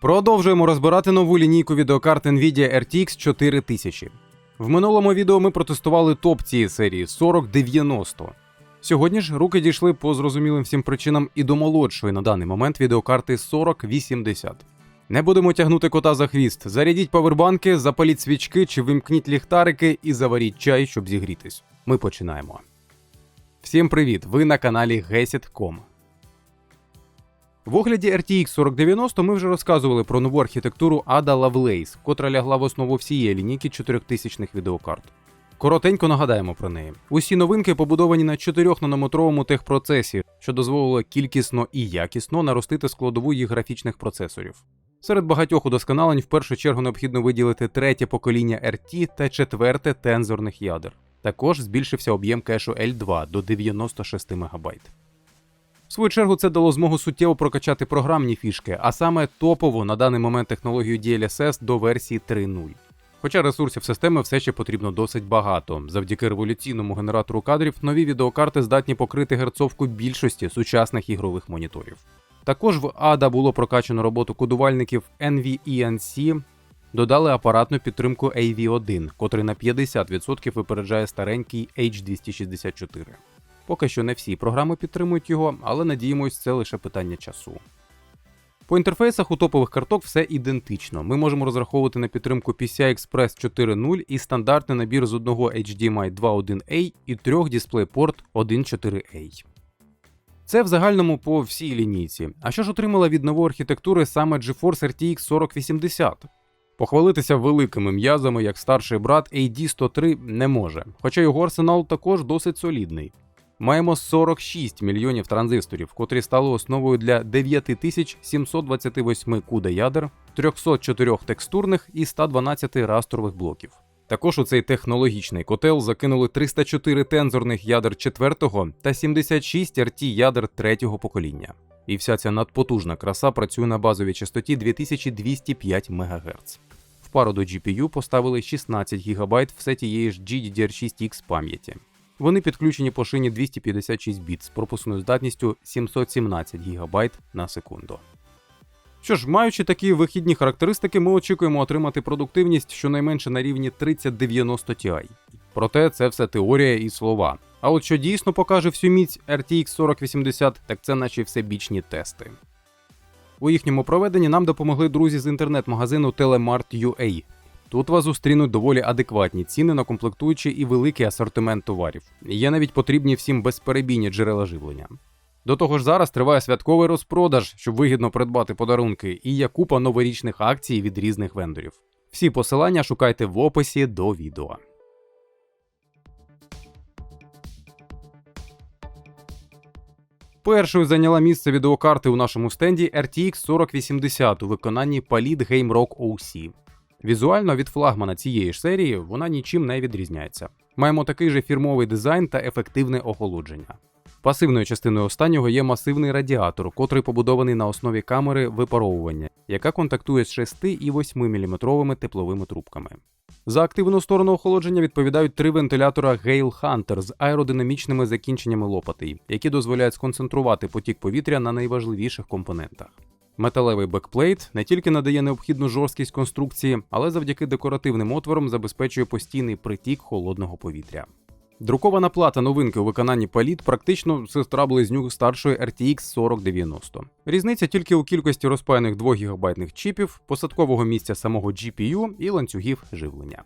Продовжуємо розбирати нову лінійку відеокарт Nvidia RTX 4000. В минулому відео ми протестували топ цієї серії 4090. Сьогодні ж руки дійшли по зрозумілим всім причинам і до молодшої на даний момент відеокарти 4080. Не будемо тягнути кота за хвіст. Зарядіть павербанки, запаліть свічки чи вимкніть ліхтарики і заваріть чай, щоб зігрітись. Ми починаємо. Всім привіт! Ви на каналі Gesit.com. В огляді RTX 4090 ми вже розказували про нову архітектуру Ada Lovelace, котра лягла в основу всієї лінійки 4000 відеокарт. Коротенько нагадаємо про неї. Усі новинки побудовані на 4-нанометровому техпроцесі, що дозволило кількісно і якісно наростити складову їх графічних процесорів. Серед багатьох удосконалень в першу чергу необхідно виділити третє покоління RT та четверте тензорних ядер. Також збільшився об'єм кешу L2 до 96 МБ. В свою чергу це дало змогу суттєво прокачати програмні фішки, а саме топову на даний момент технологію DLSS до версії 3.0. Хоча ресурсів системи все ще потрібно досить багато. Завдяки революційному генератору кадрів нові відеокарти здатні покрити герцовку більшості сучасних ігрових моніторів. Також в ADA було прокачано роботу кодувальників NVENC, додали апаратну підтримку AV1, котрий на 50% випереджає старенький H264. Поки що не всі програми підтримують його, але надіємось, це лише питання часу. По інтерфейсах у топових карток все ідентично. Ми можемо розраховувати на підтримку PCI Express 4.0 і стандартний набір з одного HDMI 2.1A і трьох DisplayPort 1.4A. Це в загальному по всій лінійці. А що ж отримала від нової архітектури саме GeForce RTX 4080? Похвалитися великими м'язами, як старший брат AD103 не може, хоча його арсенал також досить солідний. Маємо 46 мільйонів транзисторів, котрі стали основою для 9728 CUDA ядер, 304 текстурних і 112 растрових блоків. Також у цей технологічний котел закинули 304 тензорних ядер 4 та 76 RT ядер 3 покоління. І вся ця надпотужна краса працює на базовій частоті 2205 МГц. В пару до GPU поставили 16 ГБ все тієї ж GDDR6X пам'яті. Вони підключені по шині 256 біт з пропускною здатністю 717 ГБ на секунду. Що ж, маючи такі вихідні характеристики, ми очікуємо отримати продуктивність щонайменше на рівні 3090 Ti. Проте це все теорія і слова. А от що дійсно покаже всю міць RTX 4080, так це наші всебічні тести. У їхньому проведенні нам допомогли друзі з інтернет-магазину Telemart.ua. Тут вас зустрінуть доволі адекватні ціни на комплектуючі і великий асортимент товарів. Є навіть потрібні всім безперебійні джерела живлення. До того ж, зараз триває святковий розпродаж, щоб вигідно придбати подарунки, і є купа новорічних акцій від різних вендорів. Всі посилання шукайте в описі до відео. Першою зайняла місце відеокарти у нашому стенді RTX 4080 у виконанні Palit Game Rock OC. Візуально від флагмана цієї ж серії вона нічим не відрізняється. Маємо такий же фірмовий дизайн та ефективне охолодження. Пасивною частиною останнього є масивний радіатор, котрий побудований на основі камери випаровування, яка контактує з 6 і 8 мм тепловими трубками. За активну сторону охолодження відповідають три вентилятора Gale Hunter з аеродинамічними закінченнями лопатей, які дозволяють сконцентрувати потік повітря на найважливіших компонентах. Металевий бекплейт не тільки надає необхідну жорсткість конструкції, але завдяки декоративним отворам забезпечує постійний притік холодного повітря. Друкована плата новинки у виконанні Palit практично сестра близнюк старшої RTX 4090. Різниця тільки у кількості розпаяних 2 ГБ чіпів, посадкового місця самого GPU і ланцюгів живлення.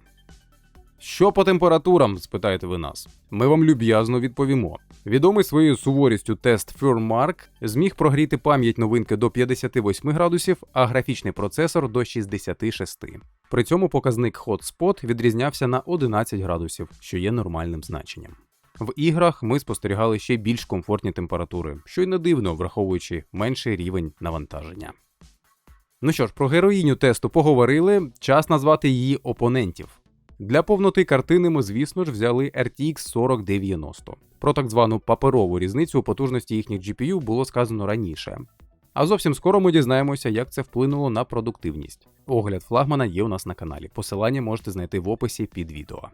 Що по температурам, спитаєте ви нас? Ми вам люб'язно відповімо. Відомий своєю суворістю тест FirmMark зміг прогріти пам'ять новинки до 58 градусів, а графічний процесор до 66. При цьому показник Hotspot відрізнявся на 11 градусів, що є нормальним значенням. В іграх ми спостерігали ще більш комфортні температури, що й не дивно, враховуючи менший рівень навантаження. Ну що ж, про героїню тесту поговорили, час назвати її опонентів. Для повноти картини ми, звісно ж, взяли RTX 4090. Про так звану паперову різницю у потужності їхніх GPU було сказано раніше. А зовсім скоро ми дізнаємося, як це вплинуло на продуктивність. Огляд флагмана є у нас на каналі. Посилання можете знайти в описі під відео.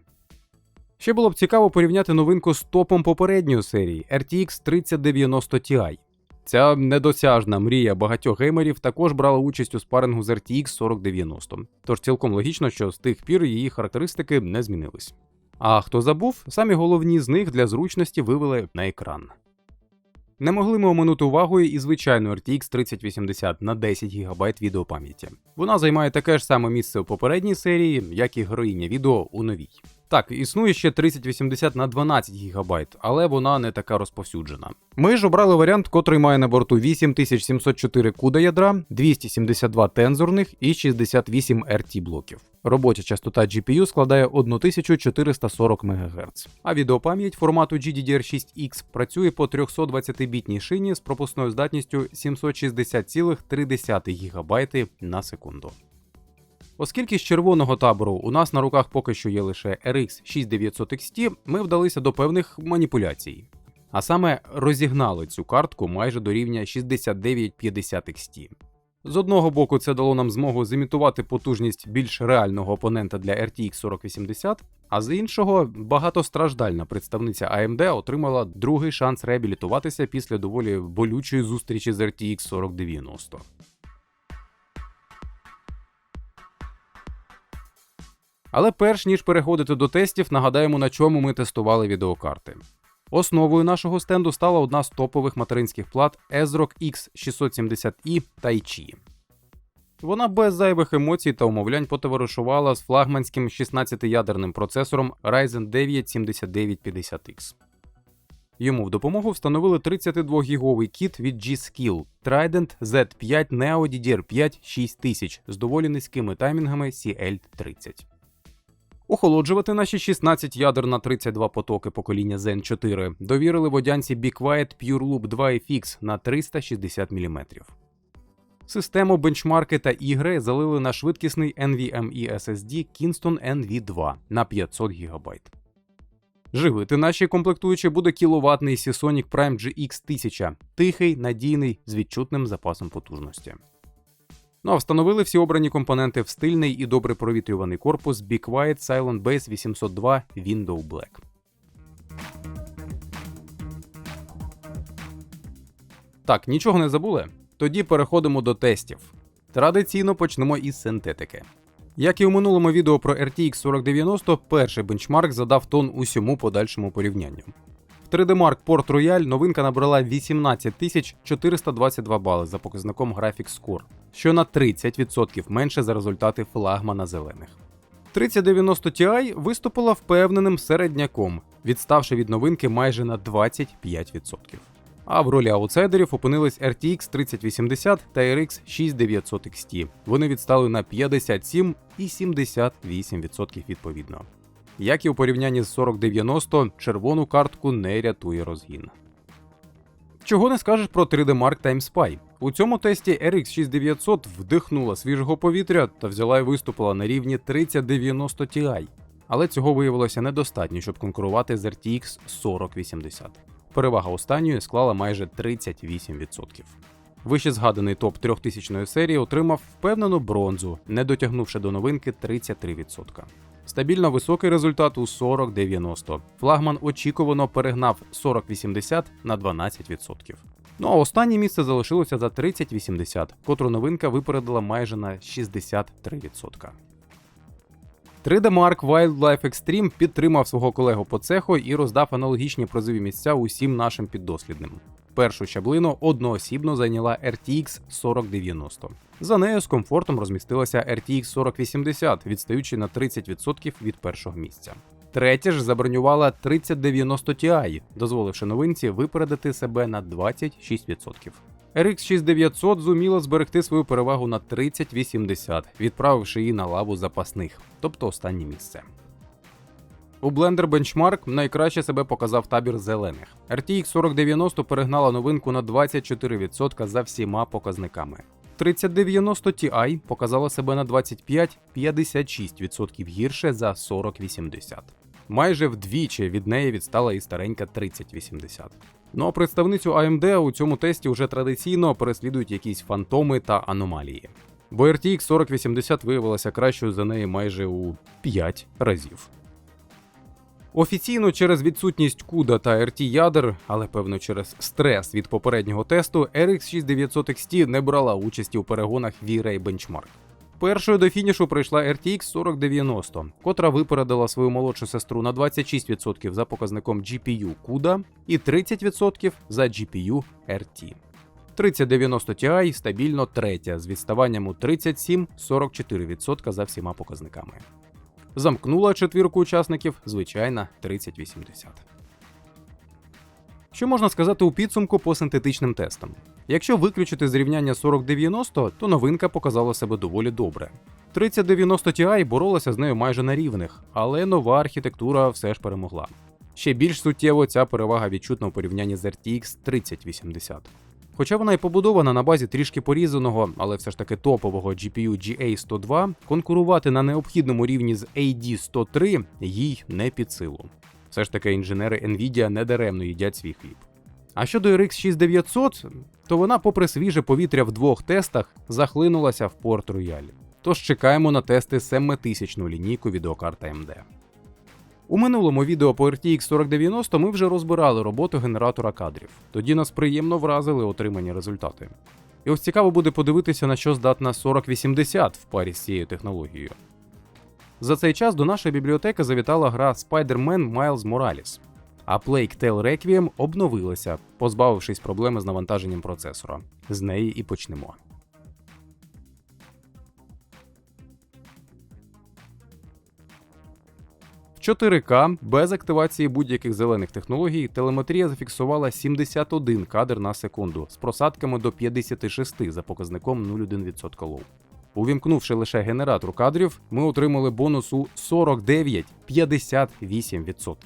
Ще було б цікаво порівняти новинку з топом попередньої серії RTX 3090 Ti. Ця недосяжна мрія багатьох геймерів також брала участь у спарингу з RTX 4090, тож цілком логічно, що з тих пір її характеристики не змінились. А хто забув, самі головні з них для зручності вивели на екран. Не могли ми оминути увагою і звичайну RTX 3080 на 10 ГБ відеопам'яті. Вона займає таке ж саме місце у попередній серії, як і героїня відео у новій. Так, існує ще 3080 на 12 ГБ, але вона не така розповсюджена. Ми ж обрали варіант, котрий має на борту 8704 куда ядра, 272 тензорних і 68 RT блоків. Робоча частота GPU складає 1440 МГц, а відеопам'ять формату GDDR6X працює по 320-бітній шині з пропускною здатністю 760,3 ГБ на секунду. Оскільки з червоного табору у нас на руках поки що є лише RX 6900 XT, ми вдалися до певних маніпуляцій. А саме розігнали цю картку майже до рівня 6950 XT. З одного боку, це дало нам змогу зімітувати потужність більш реального опонента для RTX 4080, а з іншого, багатостраждальна представниця AMD отримала другий шанс реабілітуватися після доволі болючої зустрічі з RTX 4090. Але перш ніж переходити до тестів, нагадаємо, на чому ми тестували відеокарти. Основою нашого стенду стала одна з топових материнських плат ESRock X670i Taichi. Вона без зайвих емоцій та умовлянь потоваришувала з флагманським 16-ядерним процесором Ryzen 9 7950X. Йому в допомогу встановили 32-гіговий кіт від G-Skill Trident Z5 Neo DDR5 6000 з доволі низькими таймінгами CL30. Охолоджувати наші 16 ядер на 32 потоки покоління Zen 4 довірили водянці Be Quiet PureLoop 2 FX на 360 мм. Систему бенчмарки та ігри залили на швидкісний NVMe SSD Kingston NV2 на 500 ГБ. Живити наші комплектуючі буде кіловатний Seasonic Prime GX 1000, тихий, надійний з відчутним запасом потужності. Ну а встановили всі обрані компоненти в стильний і добре провітрюваний корпус Be Quiet Silent Base 802 Window Black. Так, нічого не забули? Тоді переходимо до тестів. Традиційно почнемо із синтетики. Як і у минулому відео про RTX 4090, перший бенчмарк задав тон усьому подальшому порівнянню. 3D Mark Port Royal новинка набрала 18 422 бали за показником Graphics Score, що на 30% менше за результати флагмана зелених. 3090 Ti виступила впевненим середняком, відставши від новинки майже на 25%. А в ролі аутсайдерів опинились RTX 3080 та RX 6900 XT. Вони відстали на 57 і 78% відповідно. Як і у порівнянні з 4090, червону картку не рятує розгін. Чого не скажеш про 3D Mark Time Spy. У цьому тесті RX 6900 вдихнула свіжого повітря та взяла і виступила на рівні 3090 Ti. Але цього виявилося недостатньо, щоб конкурувати з RTX 4080. Перевага останньої склала майже 38%. Вище згаданий топ 3000 серії отримав впевнену бронзу, не дотягнувши до новинки 33%. Стабільно високий результат у 40-90. Флагман очікувано перегнав 40-80 на 12%. Ну а останнє місце залишилося за 30-80, котру новинка випередила майже на 63%. 3D Mark Wildlife Extreme підтримав свого колегу по цеху і роздав аналогічні призові місця усім нашим піддослідним. Першу щаблину одноосібно зайняла RTX 4090. За нею з комфортом розмістилася RTX 4080, відстаючи на 30% від першого місця. Третя ж забронювала 3090 Ti, дозволивши новинці випередити себе на 26%. RX 6900 зуміла зберегти свою перевагу на 3080, відправивши її на лаву запасних, тобто останнє місце. У Blender Benchmark найкраще себе показав табір зелених. RTX 4090 перегнала новинку на 24% за всіма показниками. 3090 Ti показала себе на 25-56% гірше за 4080. Майже вдвічі від неї відстала і старенька 3080. Ну а представницю AMD у цьому тесті вже традиційно переслідують якісь фантоми та аномалії. Бо RTX 4080 виявилася кращою за неї майже у 5 разів. Офіційно через відсутність CUDA та RT ядер, але певно через стрес від попереднього тесту, RX 6900 XT не брала участі у перегонах V-Ray Benchmark. Першою до фінішу прийшла RTX 4090, котра випередила свою молодшу сестру на 26% за показником GPU CUDA і 30% за GPU RT. 3090 Ti стабільно третя з відставанням у 37-44% за всіма показниками. Замкнула четвірку учасників звичайна 3080. Що можна сказати у підсумку по синтетичним тестам? Якщо виключити зрівняння 4090, то новинка показала себе доволі добре. 3090 Ti боролася з нею майже на рівних, але нова архітектура все ж перемогла. Ще більш суттєво ця перевага відчутна у порівнянні з RTX 3080. Хоча вона й побудована на базі трішки порізаного, але все ж таки топового GPU GA102, конкурувати на необхідному рівні з AD103 їй не під силу. Все ж таки інженери Nvidia недаремно їдять свій хліб. А щодо RX 6900, то вона, попри свіже повітря в двох тестах, захлинулася в порт роялі. Тож чекаємо на тести 7000 лінійку відеокарт AMD. У минулому відео по RTX 4090 ми вже розбирали роботу генератора кадрів. Тоді нас приємно вразили отримані результати. І ось цікаво буде подивитися, на що здатна 4080 в парі з цією технологією. За цей час до нашої бібліотеки завітала гра Spider-Man Miles Morales, а Plague Tale Requiem обновилася, позбавившись проблеми з навантаженням процесора. З неї і почнемо. 4К без активації будь-яких зелених технологій телеметрія зафіксувала 71 кадр на секунду з просадками до 56 за показником 0,1% лоу. Увімкнувши лише генератор кадрів, ми отримали бонус у 49-58%.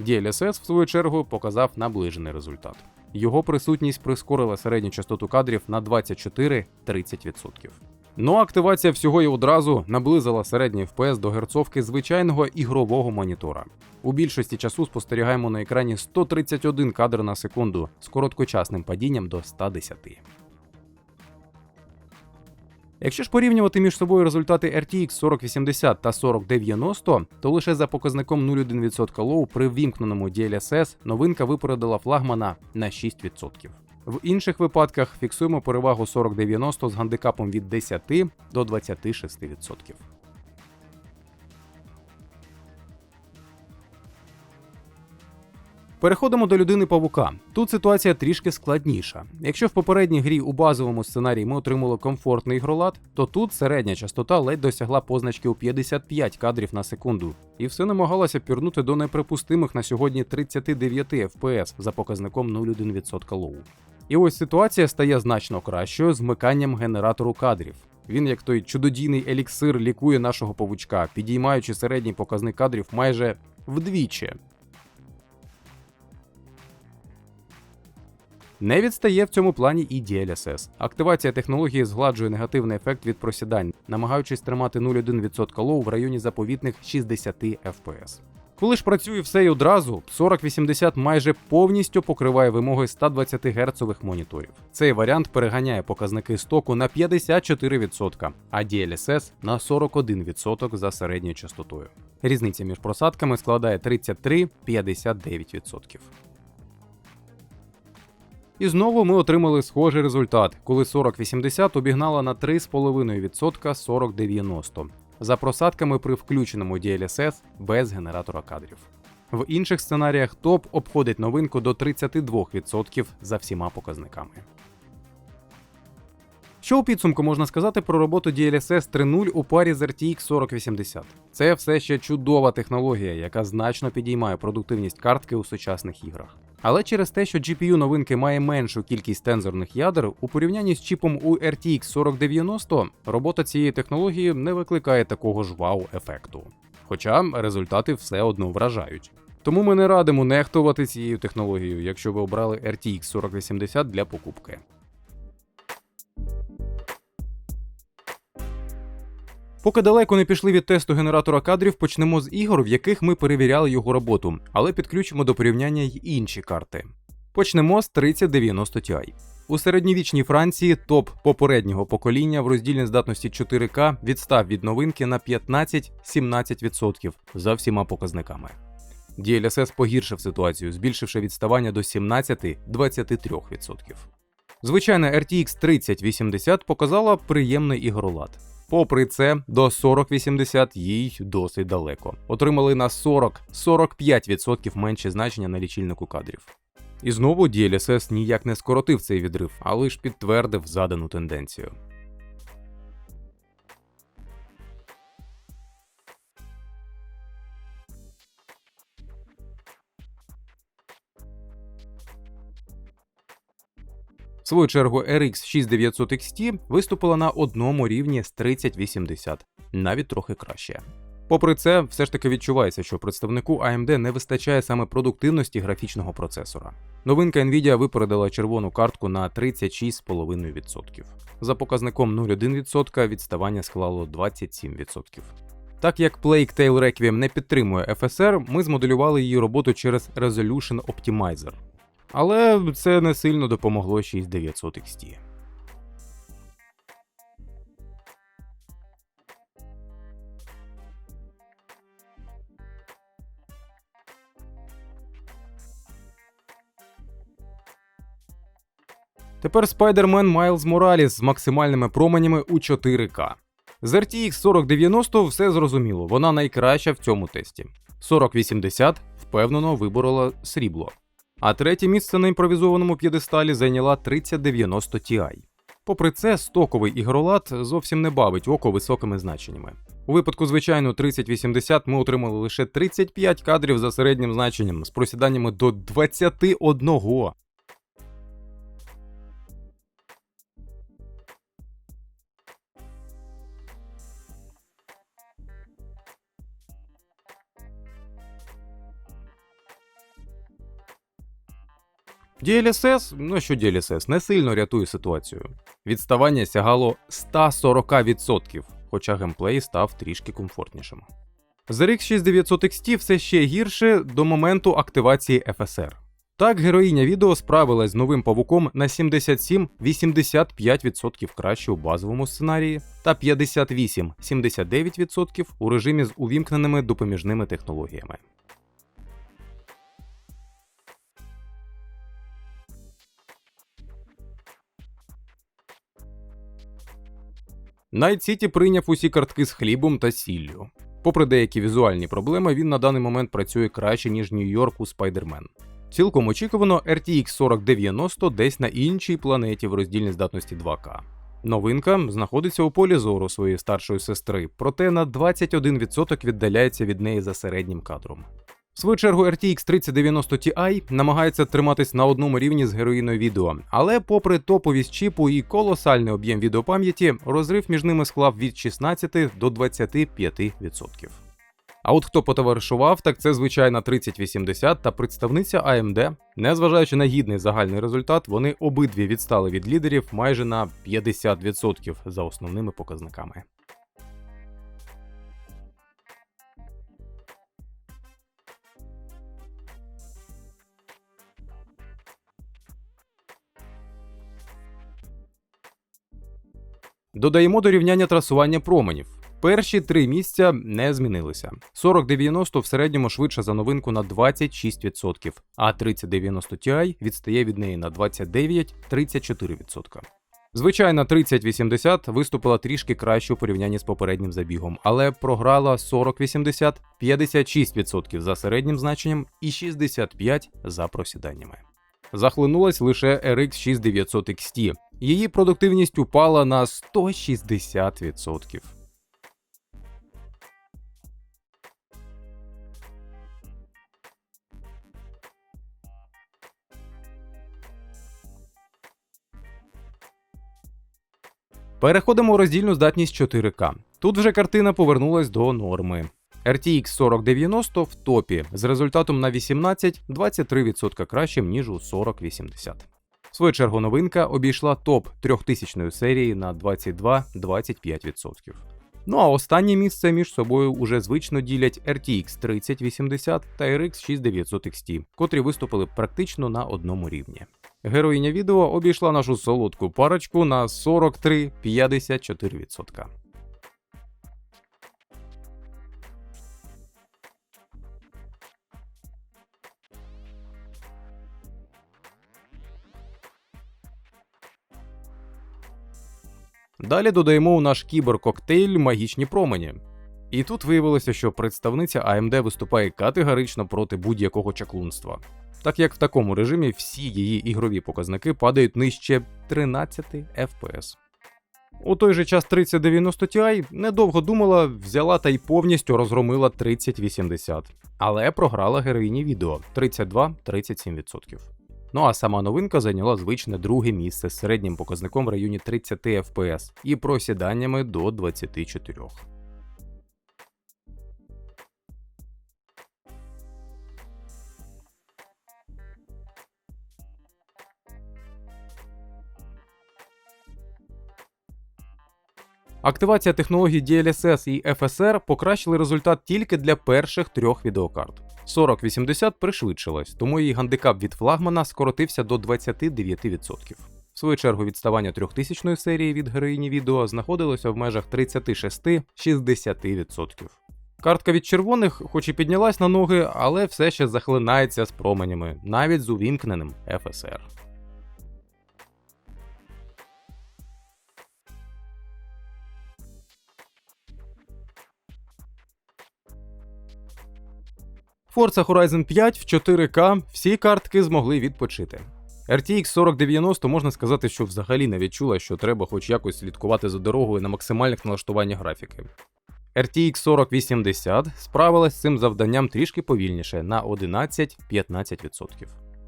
DLSS, в свою чергу, показав наближений результат. Його присутність прискорила середню частоту кадрів на 24-30%. Ну активація всього і одразу наблизила середній FPS до герцовки звичайного ігрового монітора. У більшості часу спостерігаємо на екрані 131 кадр на секунду з короткочасним падінням до 110. Якщо ж порівнювати між собою результати RTX 4080 та 4090, то лише за показником 0,1% лоу при ввімкненому DLSS новинка випередила флагмана на 6%. В інших випадках фіксуємо перевагу 4090 з гандикапом від 10 до 26%. Переходимо до людини павука. Тут ситуація трішки складніша. Якщо в попередній грі у базовому сценарії ми отримали комфортний ігролад, то тут середня частота ледь досягла позначки у 55 кадрів на секунду, і все намагалося пірнути до неприпустимих на сьогодні 39 FPS за показником 0,1% лоу. І ось ситуація стає значно кращою з вмиканням генератору кадрів. Він, як той чудодійний еліксир, лікує нашого павучка, підіймаючи середній показник кадрів майже вдвічі. Не відстає в цьому плані і DLSS. Активація технології згладжує негативний ефект від просідань, намагаючись тримати 0,1% лоу в районі заповітних 60 FPS. Коли ж працює все й одразу, 4080 майже повністю покриває вимоги 120 Гц моніторів. Цей варіант переганяє показники стоку на 54%, а DLSS на 41% за середньою частотою. Різниця між просадками складає 33-59%. І знову ми отримали схожий результат, коли 4080 обігнала на 3,5% 4090 за просадками при включеному DLSS без генератора кадрів. В інших сценаріях топ обходить новинку до 32% за всіма показниками. Що у підсумку можна сказати про роботу DLSS 3.0 у парі з RTX 4080? Це все ще чудова технологія, яка значно підіймає продуктивність картки у сучасних іграх. Але через те, що GPU новинки має меншу кількість тензорних ядер, у порівнянні з чіпом у RTX 4090 робота цієї технології не викликає такого ж вау-ефекту. Хоча результати все одно вражають. Тому ми не радимо нехтувати цією технологією, якщо ви обрали RTX 4080 для покупки. Поки далеко не пішли від тесту генератора кадрів, почнемо з ігор, в яких ми перевіряли його роботу, але підключимо до порівняння й інші карти. Почнемо з 3090 Ti. У середньовічній Франції топ попереднього покоління в роздільній здатності 4К відстав від новинки на 15-17% за всіма показниками. DLSS погіршив ситуацію, збільшивши відставання до 17-23%. Звичайна RTX 3080 показала приємний ігролад. Попри це, до 4080 їй досить далеко. Отримали на 40-45% менше значення на лічильнику кадрів. І знову DLSS ніяк не скоротив цей відрив, а лише підтвердив задану тенденцію. В свою чергу RX 6900 XT виступила на одному рівні з 3080, навіть трохи краще. Попри це, все ж таки відчувається, що представнику AMD не вистачає саме продуктивності графічного процесора. Новинка Nvidia випередила червону картку на 36,5%. За показником 0,1% відставання склало 27%. Так як Plague Tale Requiem не підтримує FSR, ми змоделювали її роботу через Resolution Optimizer. Але це не сильно допомогло 6900 XT. Тепер Spider-Man Miles Morales з максимальними променями у 4К. З RTX 4090 все зрозуміло, вона найкраща в цьому тесті. 4080 впевнено виборола срібло. А третє місце на імпровізованому п'єдесталі зайняла 3090 Ti. Попри це, стоковий ігролад зовсім не бавить око високими значеннями. У випадку звичайно 3080 ми отримали лише 35 кадрів за середнім значенням з просіданнями до 21. DLSS, ну що DLSS, не сильно рятує ситуацію. Відставання сягало 140%, хоча геймплей став трішки комфортнішим. З RX 6900 XT все ще гірше до моменту активації FSR. Так, героїня відео справилась з новим павуком на 77-85% краще у базовому сценарії та 58-79% у режимі з увімкненими допоміжними технологіями. City прийняв усі картки з хлібом та сіллю. Попри деякі візуальні проблеми, він на даний момент працює краще, ніж Нью-Йорк у Spider-Man. Цілком очікувано RTX 4090 десь на іншій планеті в роздільній здатності 2К. Новинка знаходиться у полі зору своєї старшої сестри, проте на 21% віддаляється від неї за середнім кадром. В свою чергу RTX 3090 Ti намагається триматись на одному рівні з героїною відео, але попри топовість чіпу і колосальний об'єм відеопам'яті, розрив між ними склав від 16 до 25%. А от хто потоваришував, так це звичайна 3080 та представниця AMD. Незважаючи на гідний загальний результат, вони обидві відстали від лідерів майже на 50% за основними показниками. Додаємо до рівняння трасування променів. Перші три місця не змінилися. 4090 в середньому швидше за новинку на 26%, а 3090 Ti відстає від неї на 29-34%. Звичайна 3080 виступила трішки краще у порівнянні з попереднім забігом, але програла 4080, 56% за середнім значенням і 65% за просіданнями. Захлинулась лише RX 6900 XT. Її продуктивність упала на 160%. Переходимо у роздільну здатність 4К. Тут вже картина повернулась до норми. RTX 4090 в топі з результатом на 18-23% кращим, ніж у 4080. В свою чергу новинка обійшла топ 3000 серії на 22-25%. Ну а останнє місце між собою уже звично ділять RTX 3080 та RX 6900 XT, котрі виступили практично на одному рівні. Героїня відео обійшла нашу солодку парочку на 43,54%. Далі додаємо у наш кіберкоктейль магічні промені. І тут виявилося, що представниця AMD виступає категорично проти будь-якого чаклунства, так як в такому режимі всі її ігрові показники падають нижче 13 FPS. У той же час 3090 Ti недовго думала, взяла та й повністю розгромила 3080, але програла героїні відео 32-37%. Ну а сама новинка зайняла звичне друге місце з середнім показником в районі 30 FPS і просіданнями до 24. Активація технологій DLSS і FSR покращили результат тільки для перших трьох відеокарт. 4080 пришвидшилась, тому її гандикап від флагмана скоротився до 29%. В свою чергу відставання 3000 серії від героїні відео знаходилося в межах 36-60%. Картка від червоних, хоч і піднялась на ноги, але все ще захлинається з променями, навіть з увімкненим FSR. Forza Horizon 5 в 4К всі картки змогли відпочити. RTX 4090 можна сказати, що взагалі не відчула, що треба хоч якось слідкувати за дорогою на максимальних налаштуваннях графіки. RTX 4080 справилась з цим завданням трішки повільніше на 11-15%.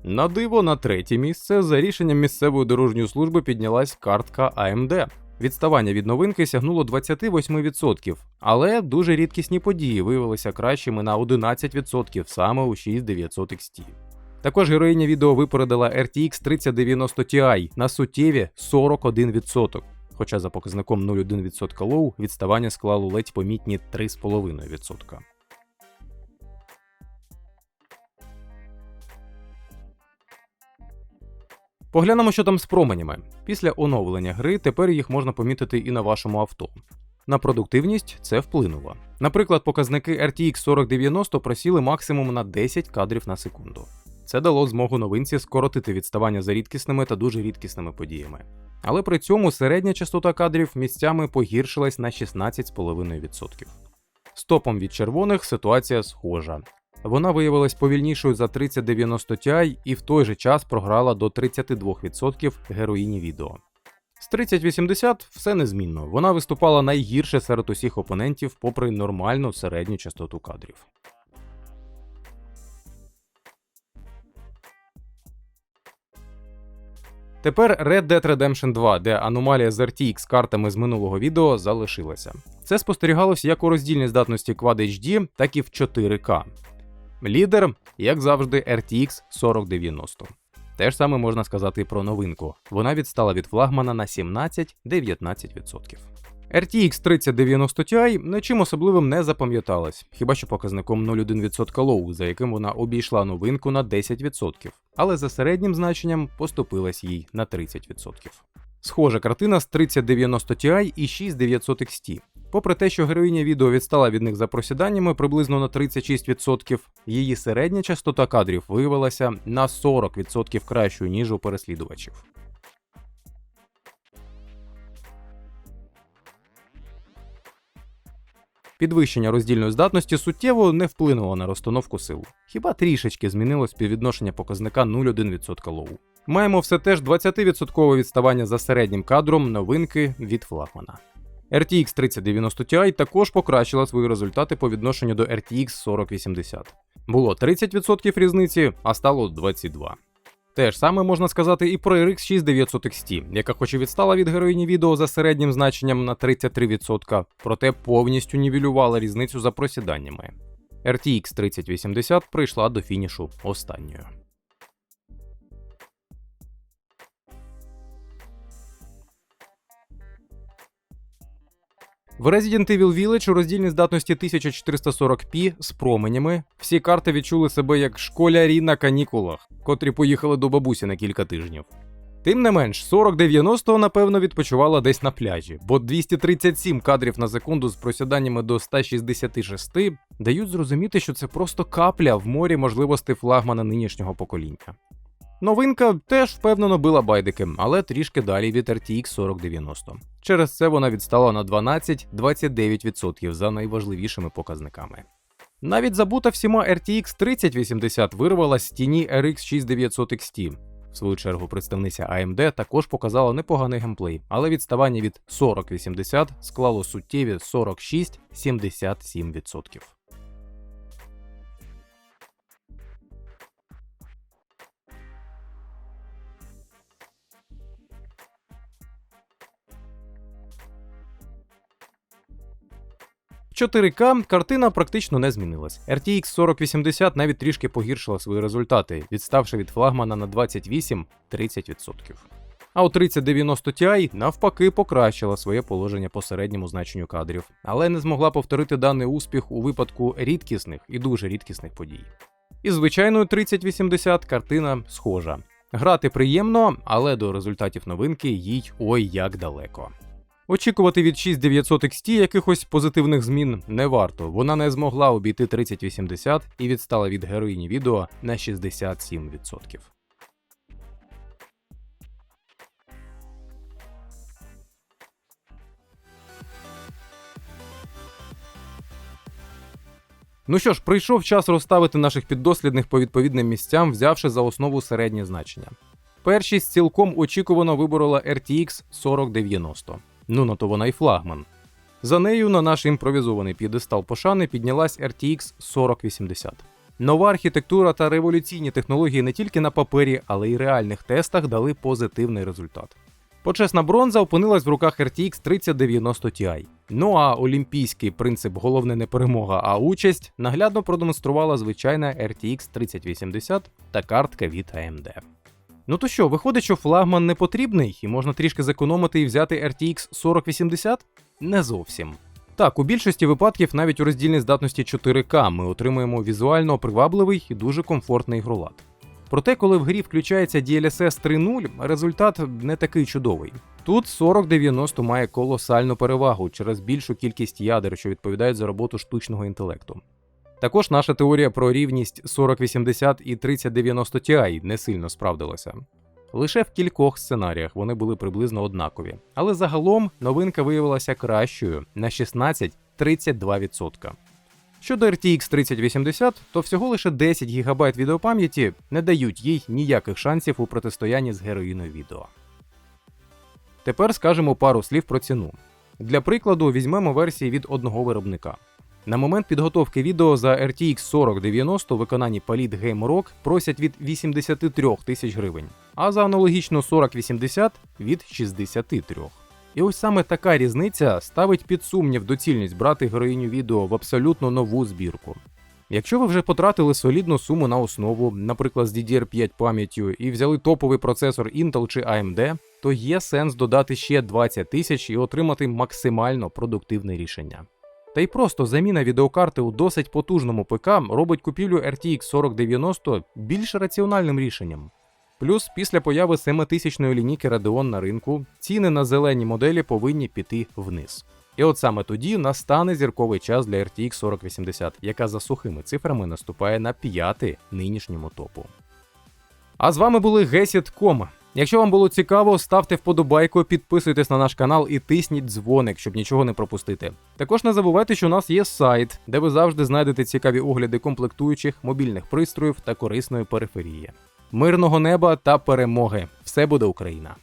На диво, на третє місце за рішенням місцевої дорожньої служби піднялась картка AMD. Відставання від новинки сягнуло 28%, але дуже рідкісні події виявилися кращими на 11% саме у 6900 XT. Також героїня відео випередила RTX 3090 Ti на суттєві 41%, хоча за показником 0,1% лоу відставання склало ледь помітні 3,5%. Поглянемо, що там з променями. Після оновлення гри тепер їх можна помітити і на вашому авто. На продуктивність це вплинуло. Наприклад, показники RTX 4090 просіли максимум на 10 кадрів на секунду. Це дало змогу новинці скоротити відставання за рідкісними та дуже рідкісними подіями. Але при цьому середня частота кадрів місцями погіршилась на 16,5%. Стопом від червоних ситуація схожа. Вона виявилась повільнішою за 3090 Ti і в той же час програла до 32% героїні відео. З 3080 все незмінно. Вона виступала найгірше серед усіх опонентів, попри нормальну середню частоту кадрів. Тепер Red Dead Redemption 2, де аномалія з RTX картами з минулого відео залишилася. Це спостерігалося як у роздільній здатності Quad HD, так і в 4К. Лідер, як завжди, RTX 4090. Те ж саме можна сказати і про новинку. Вона відстала від флагмана на 17-19%. RTX 3090 Ti нічим особливим не запам'яталась, хіба що показником 0,1% лоу, за яким вона обійшла новинку на 10%, але за середнім значенням поступилась їй на 30%. Схожа картина з 3090 Ti і 6900 XT. Попри те, що героїня відео відстала від них за просіданнями приблизно на 36%, її середня частота кадрів виявилася на 40% кращою, ніж у переслідувачів. Підвищення роздільної здатності суттєво не вплинуло на розстановку сил. Хіба трішечки змінилось співвідношення показника 0,1% лоу. Маємо все теж 20% відставання за середнім кадром новинки від флагмана. RTX 3090 Ti також покращила свої результати по відношенню до RTX 4080. Було 30% різниці, а стало 22%. Те ж саме можна сказати і про RX 6900 XT, яка хоч і відстала від героїні відео за середнім значенням на 33%, проте повністю нівелювала різницю за просіданнями. RTX 3080 прийшла до фінішу останньою. В Resident Evil Village у роздільній здатності 1440p з променями всі карти відчули себе як школярі на канікулах, котрі поїхали до бабусі на кілька тижнів. Тим не менш, 4090 напевно відпочивала десь на пляжі, бо 237 кадрів на секунду з просіданнями до 166 дають зрозуміти, що це просто капля в морі можливостей флагмана нинішнього покоління. Новинка теж впевнено била байдики, але трішки далі від RTX 4090. Через це вона відстала на 12-29% за найважливішими показниками. Навіть забута всіма RTX 3080 вирвала з тіні RX 6900 XT. В свою чергу представниця AMD також показала непоганий геймплей, але відставання від 4080 склало суттєві 46-77%. 4К картина практично не змінилась. RTX 4080 навіть трішки погіршила свої результати, відставши від флагмана на 28-30%. А у 3090 Ti навпаки покращила своє положення по середньому значенню кадрів, але не змогла повторити даний успіх у випадку рідкісних і дуже рідкісних подій. І звичайною 3080 картина схожа. Грати приємно, але до результатів новинки їй ой як далеко. Очікувати від 6900 XT якихось позитивних змін не варто. Вона не змогла обійти 3080 і відстала від героїні відео на 67%. Ну що ж, прийшов час розставити наших піддослідних по відповідним місцям, взявши за основу середнє значення. Першість цілком очікувано виборола RTX 4090. Ну на то вона й флагман. За нею на наш імпровізований п'єдестал пошани піднялась RTX 4080. Нова архітектура та революційні технології не тільки на папері, але й реальних тестах дали позитивний результат. Почесна бронза опинилась в руках RTX 3090 Ti. Ну а олімпійський принцип головне не перемога, а участь наглядно продемонструвала звичайна RTX 3080 та картка від AMD. Ну то що, виходить, що флагман не потрібний і можна трішки зекономити і взяти RTX 4080? Не зовсім. Так, у більшості випадків навіть у роздільній здатності 4К ми отримуємо візуально привабливий і дуже комфортний ігролад. Проте, коли в грі включається DLSS 3.0, результат не такий чудовий. Тут 4090 має колосальну перевагу через більшу кількість ядер, що відповідають за роботу штучного інтелекту. Також наша теорія про рівність 4080 і 3090 Ti не сильно справдилася. Лише в кількох сценаріях вони були приблизно однакові, але загалом новинка виявилася кращою на 16-32%. Щодо RTX 3080, то всього лише 10 ГБ відеопам'яті не дають їй ніяких шансів у протистоянні з героїною відео. Тепер скажемо пару слів про ціну. Для прикладу, візьмемо версії від одного виробника. На момент підготовки відео за RTX 4090 в виконанні Palit Game Rock просять від 83 тисяч гривень, а за аналогічну 4080 від 63. І ось саме така різниця ставить під сумнів доцільність брати героїню відео в абсолютно нову збірку. Якщо ви вже потратили солідну суму на основу, наприклад, з DDR5 пам'яттю, і взяли топовий процесор Intel чи AMD, то є сенс додати ще 20 тисяч і отримати максимально продуктивне рішення. Та й просто заміна відеокарти у досить потужному ПК робить купівлю RTX 4090 більш раціональним рішенням. Плюс після появи 7000-ї лінійки Radeon на ринку ціни на зелені моделі повинні піти вниз. І от саме тоді настане зірковий час для RTX 4080, яка за сухими цифрами наступає на п'яти нинішньому топу. А з вами були Gesit.com. Якщо вам було цікаво, ставте вподобайку, підписуйтесь на наш канал і тисніть дзвоник, щоб нічого не пропустити. Також не забувайте, що у нас є сайт, де ви завжди знайдете цікаві огляди комплектуючих, мобільних пристроїв та корисної периферії. Мирного неба та перемоги! Все буде Україна!